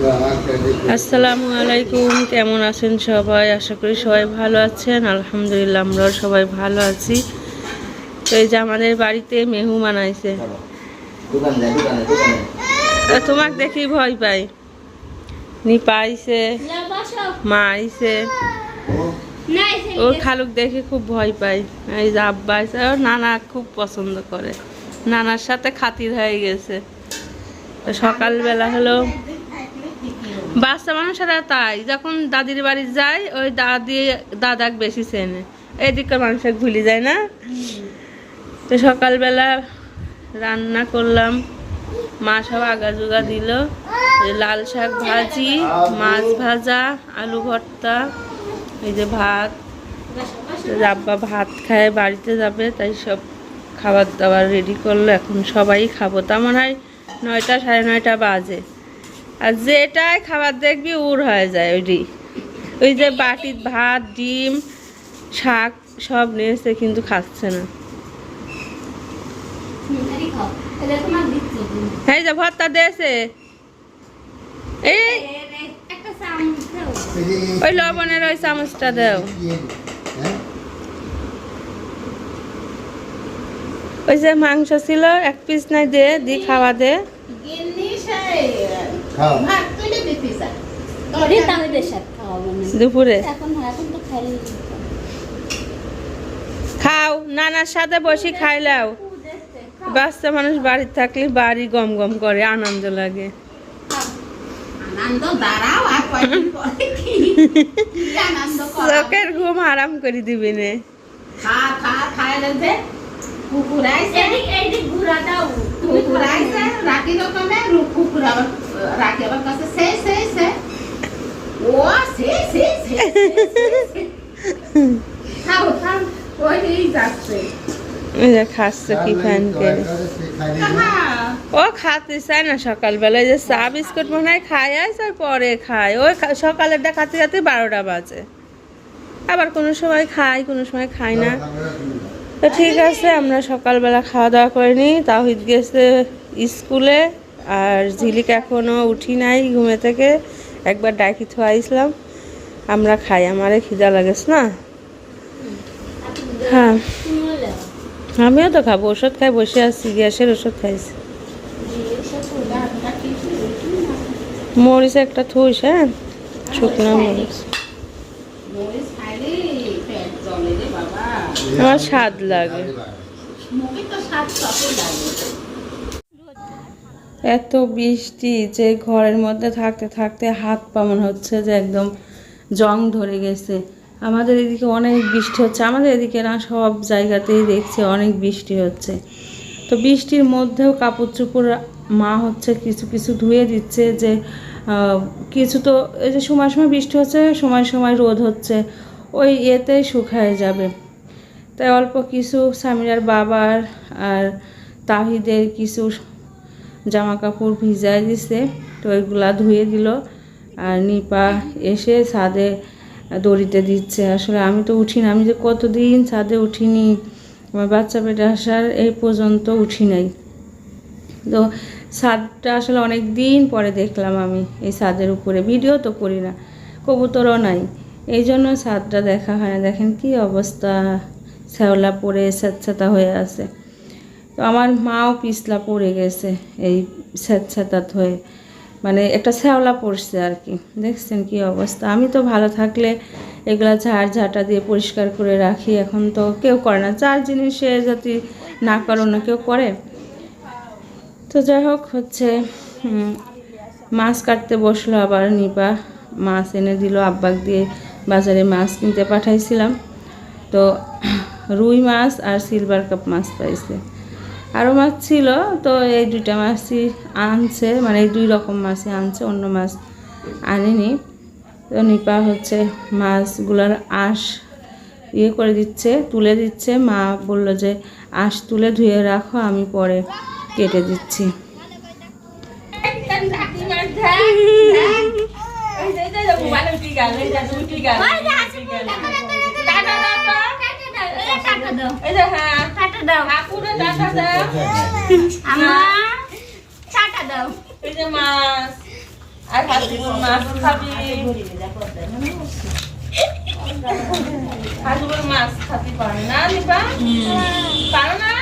আসসালামু আলাইকুম, কেমন আছেন সবাই? আশা করি সবাই ভালো আছেন। আলহামদুলিল্লাহ, আমরাও সবাই ভালো আছি। তো এই যে আমাদের বাড়িতে দোকানে দোকানে তোমাকে দেখি ভয় পাই। নিপা আইছে মা আইছে। ওর খালুক দেখে খুব ভয় পাই এই যে আব্বা আইছে ওর নানা খুব পছন্দ করে। নানার সাথে খাতির হয়ে গেছে। সকালবেলা হলো বাচ্চা মানুষেরা তাই, যখন দাদির বাড়ি যায়, ওই দাদি দাদাক বেশি চেনে। এদিকের মানুষের ভুলে যায় না? তো সকালবেলা রান্না করলাম, মা সব আগা জোগা দিল লাল শাক ভাজি, মাছ ভাজা, আলু ভর্তা, এই যে ভাত। রাব্বা ভাত খায়, বাড়িতে যাবে, তাই সব খাবার দাবার রেডি করল, এখন সবাই খাব। তা মনে হয় নয়টা সাড়ে নয়টা বাজে। আর যেটাই খাবার দেখবি উর হয়ে যায় ওইটি। ওই যে বাটির ভাত ডিম শাক সব নিয়েছে কিন্তু খাচ্ছে না। এই যে ভর্তা দিয়েছে। এই ওই লবণের ওই চামচটা দাও। ওই যে মাংস ছিল এক পিস নাই দে দি খাওয়া দে। দুপুরে? খাও নানার সাথে বসে খাইলাও। বাচ্চা মানুষ বাড়িতে থাকলে বাড়ি গম গম করে আনন্দ লাগে। চোখের ঘুম আরাম করে দিবি নে। কুকুর আইছে। রাখি কুকুর আবার রাখি আবার কাছে সে সে সে। ও সে সে সে। খাও খাও ওই এই যাচ্ছে। খাচ্ছে কি ফ্যান করে ও খাতে চায় না সকালবেলা এই যে চা বিস্কুট মনে হয় খায় আসে আর পরে খায়। ওই সকালেরটা খাতে খাতে বারোটা বাজে। আবার কোনো সময় খায় কোনো সময় খায় না। তো ঠিক আছে আমরা সকালবেলা খাওয়া দাওয়া করে নিই। তাহিদ গেছে স্কুলে। আর ঝিলিক এখনও উঠি নাই ঘুমে থেকে। একবার ডাকি থোয়াইছিলাম, আমরা খাই, আমারে খিদা লাগেস না? হ্যাঁ। আমিও তো খাব ওষুধ খাই, বসে আছি, গ্যাসের ওষুধ খাইছি। মরিচ একটা থুইস হ্যাঁ শুকনো মরিচ। আমার স্বাদ লাগে মুখে তো স্বাদ সবই লাগে এত বৃষ্টি যে ঘরের মধ্যে থাকতে থাকতে হাত পা মনে হচ্ছে যে একদম জং ধরে গেছে। আমাদের এদিকে অনেক বৃষ্টি হচ্ছে। আমাদের এদিকে না, সব জায়গাতেই দেখছি অনেক বৃষ্টি হচ্ছে। তো বৃষ্টির মধ্যেও কাপড় চোপড় মা হচ্ছে কিছু কিছু ধুয়ে দিচ্ছে যে কিছু তো এই যে সময় সময় বৃষ্টি হচ্ছে, সময় সময় রোদ হচ্ছে, ওই ইয়েতেই শুকায় যাবে। তাই অল্প কিছু সামিরার বাবার আর তাহিদের কিছু জামা কাপড় ভিজায় দিছে, তো ওইগুলা ধুয়ে দিল। আর নিপা এসে ছাদে দড়িতে দিচ্ছে। আসলে আমি তো উঠি না, আমি যে কতদিন ছাদে উঠিনি, আমার বাচ্চা পেটে আসার এই পর্যন্ত উঠি নাই। তো ছাদটা আসলে অনেক দিন পরে দেখলাম আমি, এই ছাদের উপরে। ভিডিও তো করি না, কবুতরও নাই। এই জন্য ছাদটা দেখা হয় না। দেখেন কি অবস্থা, শ্যাওলা পরে স্যাঁতস্যাঁতা হয়ে আছে। তো আমার মাও পিছলা পড়ে গেছে এই স্যাঁতস্যাঁতাত হয়ে। মানে একটা শ্যাওলা পড়ছে আর কি। দেখছেন কি অবস্থা? আমি তো ভালো থাকলে এগুলা ঝাড় ঝাঁটা দিয়ে পরিষ্কার করে রাখি। এখন তো কেউ করে না। চার জিনিসে যদি না করো না কেউ করে। তো যাই হোক, হচ্ছে মাছ কাটতে বসল আবার নিপা। মাছ এনে দিল আব্বাক দিয়ে। বাজারে মাছ কিনতে পাঠাইছিলাম। তো রুই মাছ আর সিলভার কাপ মাছ পাইছে। আরও মাছ ছিল তো এই দুইটা মাছই আনছে মানে এই দুই রকম মাছই আনছে অন্য মাছ আনেনি তো নিপা হচ্ছে মাছগুলোর আঁশ ইয়ে করে দিচ্ছে তুলে দিচ্ছে মা বলল যে আঁশ তুলে ধুয়ে রাখো আমি পরে কেটে দিচ্ছি এই যে হ্যাঁ কাকুরে টাকা দাও। এই যে মাছ। আর হাজিবুল মাছ খাবি। হাজিবুল মাছ খাবি পারে না নিবা পারো না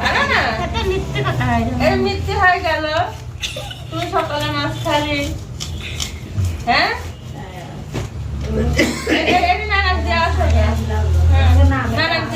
পারো না। এর মিথ্যে হয়ে গেল। তুমি সকালে মাছ খালি হ্যাঁ এ- এ- এটি নানাক দিয়ে আসো গা। হ্যাঁ, নানাক দিয়ে আসো যাও। শেষ করবে মাছ।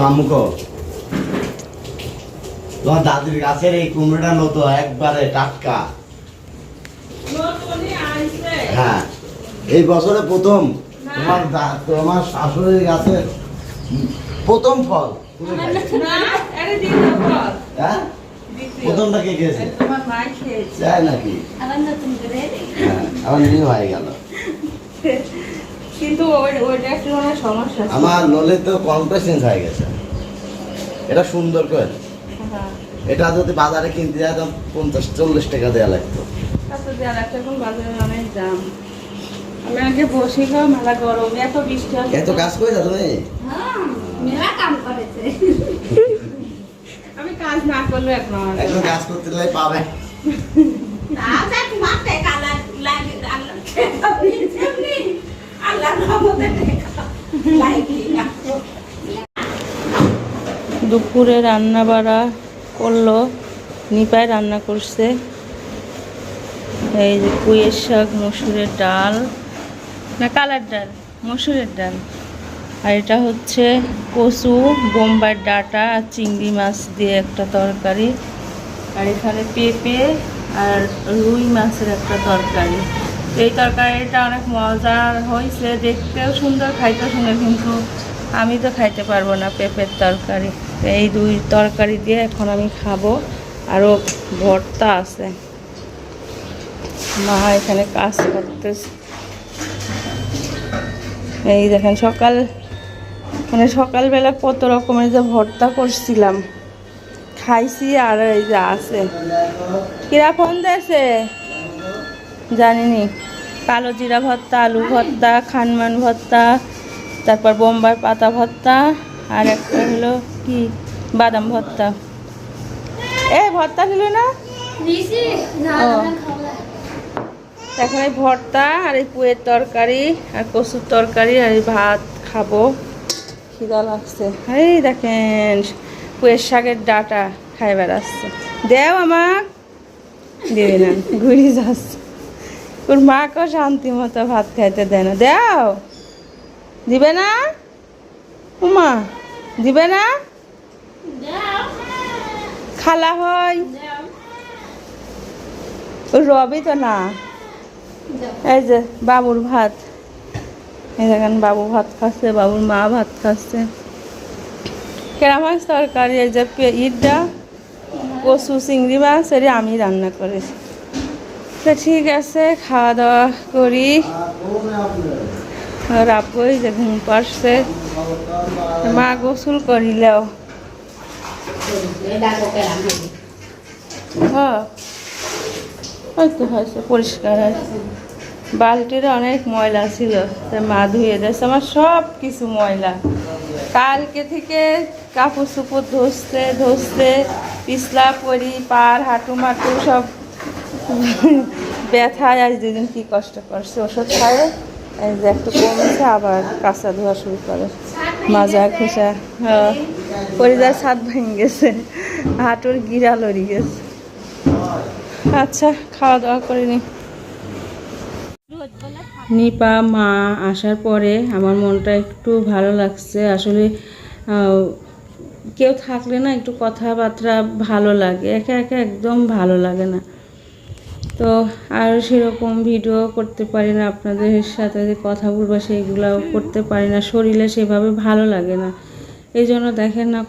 আম্মুকো তোমার দাদির গাছের এই কুমড়োটা নতো একবারে টাটকা। হ্যাঁ এই বছরে প্রথম। তোমার তোমার শাশুড়ির গাছের প্রথম ফল হ্যাঁ? প্রথমটা কে খেয়েছে? তাই নাকি? আবার হ্যাঁ নিয়ে হয়ে গেল। কিন্তু ওই- ওইটা একটু সমস্যা আমার নলে তো কলটা চেঞ্জ হয়ে গেছে। এটা সুন্দর করে হ্যাঁ। এটা যদি বাজারে কিনতে যায় তো পঞ্চাশ চল্লিশ টাকা দেওয়া লাগতো। তারপর দেওয়ার একটা এখন বাজারে অনেক দাম। আমি আগে বসে খাও মেলা গরম এত বৃষ্টি আসে। এত কাজ করে তুমি? হ্যাঁ আমি কাজ না করলে এখন কাজ করতে গেলে পাবে। দুপুরে রান্না বাড়া করল, নিপায় রান্না করছে। এই যে পুঁয়ের শাক, মসুরের ডাল। না, কালার ডাল, মসুরের ডাল। আর এটা হচ্ছে কচু, বোম্বাইয়ের ডাটা আর চিংড়ি মাছ দিয়ে একটা তরকারি। আর এখানে পেঁপে আর রুই মাছের একটা তরকারি। এই তরকারিটা অনেক মজার হয়েছে, দেখতেও সুন্দর, খাইতেও সুন্দর, কিন্তু আমি তো খাইতে পারব না পেঁপের তরকারি। এই দুই তরকারি দিয়ে এখন আমি খাব। আরও ভর্তা আছে। মা এখানে কাজ করতেছে। এই দেখেন, সকাল মানে সকালবেলা কত রকমের যে ভর্তা করছিলাম। খাইছি আর এই যে আছে। কিরা ফোন দিয়েছে? জানিনি। কালো জিরা ভর্তা, আলু ভর্তা, খানমান ভর্তা, তারপর বোম্বাই পাতা ভর্তা। আর একটা হলো কি? বাদাম ভর্তা। এ ভর্তা ছিল না? এখন এই ভর্তা আর এই পুয়ের তরকারি আর কচুর তরকারি আর এই ভাত খাব। খিদা লাগছে। এই দেখেন পুয়ের শাকের ডাটা খাই বেড়াচ্ছে। দেও আমার দিবি না ঘুরি যাচ্ছে ওর মাকেও শান্তি মতো ভাত খাইতে দেয় না। দেও। দিবে না? দিবে না? খালা হয়। রবি তো না। এই যে বাবুর ভাত। এই দেখেন বাবু ভাত খাচ্ছে, বাবুর মা ভাত খাচ্ছে। কেরাম মাছ তরকারি, এই যে ইটটা কচু, চিংড়ি মাছ এটি আমি রান্না করেছি। তো ঠিক আছে, খাওয়া দাওয়া করি। রাবই যে ঘুম পাচ্ছে মা গোসল করিলেও। হ্যাঁ। হয়েছে, পরিষ্কার আছে বালতির অনেক ময়লা ছিল মা ধুয়ে দিয়েছে। আমার সব কিছু ময়লা। কালকে থেকে কাপড় চোপড় ধসতে ধসতে, পিছলা পরি পার, হাঁটু মাটু সব ব্যথায় আজ দুদিন কি কষ্ট করছে, ওষুধ খায়? এই যে একটু কমেছে, আবার কাঁচা ধোয়া শুরু করে। মাজা, খোসা হ্যাঁ পরিদার ছাদ ভেঙে গেছে, হাঁটুর গিরা লড়ি গেছে। আচ্ছা খাওয়া দাওয়া করে নিপা, মা আসার পরে আমার মনটা একটু ভালো লাগছে। আসলে কেউ থাকলে না একটু কথাবার্তা ভালো লাগে, একা একা একদম ভালো লাগে না। তো আর সেরকম ভিডিও করতে পারি না, আপনাদের সাথে যে কথা বলব সেইগুলোও করতে পারি না, শরীরে সেভাবে ভালো লাগে না। এই জন্য দেখেন না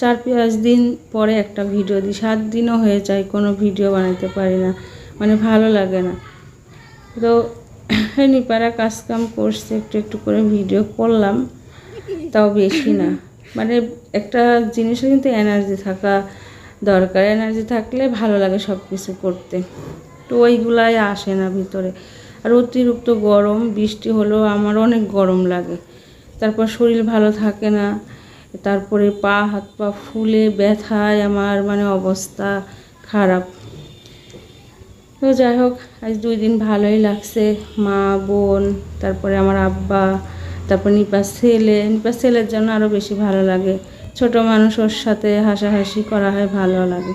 চার পাঁচ দিন পরে একটা ভিডিও দিই, সাত দিনও হয়ে যায় কোনো ভিডিও বানাতে পারি না মানে ভালো লাগে না। তো নিপারা কাজ কাম করছে, একটু একটু করে ভিডিও করলাম, তাও বেশি না। মানে একটা জিনিসের কিন্তু এনার্জি থাকা দরকার এনার্জি থাকলে ভালো লাগে সব কিছু করতে। তো ওইগুলাই আসে না ভিতরে। আর অতিরিক্ত গরম, বৃষ্টি হলেও আমার অনেক গরম লাগে। তারপর শরীর ভালো থাকে না, তারপরে পা, হাত, পা ফুলে, ব্যথায় আমার মানে অবস্থা খারাপ। তো যাই হোক, আজ দুই দিন ভালোই লাগছে। মা, বোন, তারপরে আমার আব্বা, তারপর নিপাস ছেলে। নিপাস ছেলের জন্য আরও বেশি ভালো লাগে। ছোট মানুষ ওর সাথে হাসাহাসি করা হয়, ভালো লাগে।